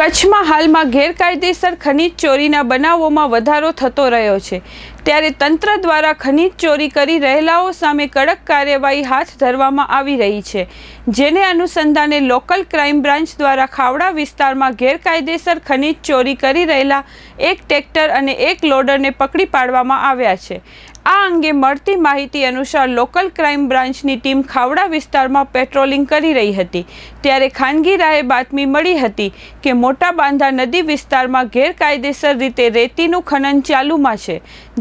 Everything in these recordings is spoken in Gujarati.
કચ્છમાં હાલમાં ગેરકાયદેસર ખનીજ ચોરીના બનાવોમાં વધારો થતો રહ્યો છે. ત્યારે તંત્ર દ્વારા ખનીજ ચોરી કરી રહેલાઓ સામે કડક કાર્યવાહી હાથ ધરવામાં આવી રહી છે. જેને અનુસંધાને લોકલ ક્રાઇમ બ્રાન્ચ દ્વારા ખાવડા વિસ્તારમાં ગેરકાયદેસર ખનીજ ચોરી કરી રહેલા એક ટ્રેક્ટર અને એક લોડરને પકડી પાડવામાં આવ્યા છે. આ અંગે મળતી માહિતી અનુસાર લોકલ ક્રાઇમ બ્રાન્ચની ટીમ ખાવડા વિસ્તારમાં પેટ્રોલિંગ કરી રહી હતી. ત્યારે ખાનગી રાહે બાતમી મળી હતી કે મોટા બાંધા નદી વિસ્તારમાં ગેરકાયદેસર રીતે રેતીનું ખનન ચાલુમાં છે.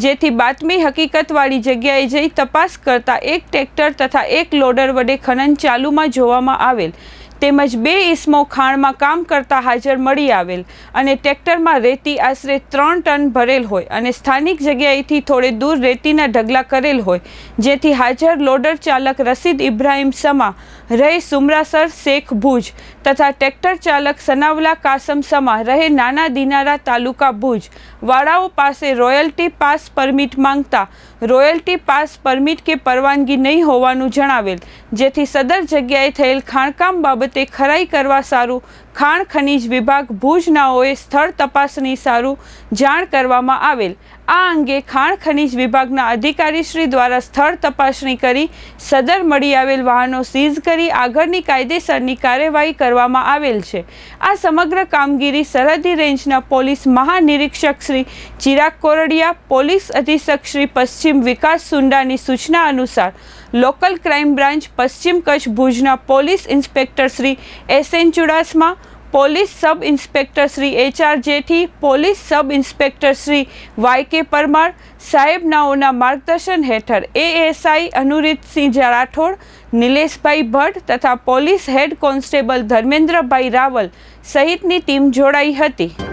જેથી બાતમી હકીકતવાળી જગ્યાએ જઈ તપાસ કરતા એક ટ્રેક્ટર તથા એક લોડર વડે ખનન ચાલુમાં જોવામાં આવેલ. તેમજ બે ઇસમો ખાણમાં કામ કરતા હાજર મળી આવેલ અને ટ્રેક્ટરમાં રેતી આશરે ત્રણ ટન ભરેલ હોય અને સ્થાનિક જગ્યાએથી થોડે દૂર રેતીના ઢગલા કરેલ હોય, જેથી હાજર લોડર ચાલક રસીદ ઇબ્રાહીમ સમા, રહે સુમરાસર શેખ ભુજ તથા ટ્રેક્ટર ચાલક સનાવલા કાસમ સમા, રહે નાના દિનારા તાલુકા ભુજ. વાળાઓ પાસે રોયલ્ટી પાસ પરમિટ માંગતા, રોયલ્ટી પાસ પરમિટ કે પરવાનગી નહીં હોવાનું જણાવેલ. જેથી સદર જગ્યાએ થયેલ ખાણકામ બાબતે ખરાઈ કરવા સારું ખાણ ખનીજ વિભાગ ભુજનાઓએ સ્થળ તપાસની સારું જાણ કરવામાં આવેલ આ અંગે ખાણ ખનીજ વિભાગના અધિકારીશ્રી દ્વારા સ્થળ તપાસણી કરી સદર મળી આવેલ વાહનો સીઝ કરી આગળની કાયદેસરની કાર્યવાહી કરવામાં આવેલ છે. આ સમગ્ર કામગીરી સરહદી રેન્જના પોલીસ મહાનિરીક્ષક શ્રી ચિરાગ કોરડિયા, પોલીસ અધિક્ષક શ્રી પશ્ચિમ વિકાસ સુંડાની સૂચના અનુસાર લોકલ ક્રાઇમ બ્રાન્ચ પશ્ચિમ કચ્છ ભુજના police inspector Shri S N Chudasama police sub inspector Shri H R Jethi, police sub inspector Shri Y K Parmar, સાહેબનાઓના માર્ગદર્શન હેઠળ એએસઆઈ અનુરીતસિંહ રાઠોડ, નિલેશભાઈ ભટ્ટ તથા police head constable Dharmendrabhai Raval સહિતની ટીમ જોડાઈ હતી.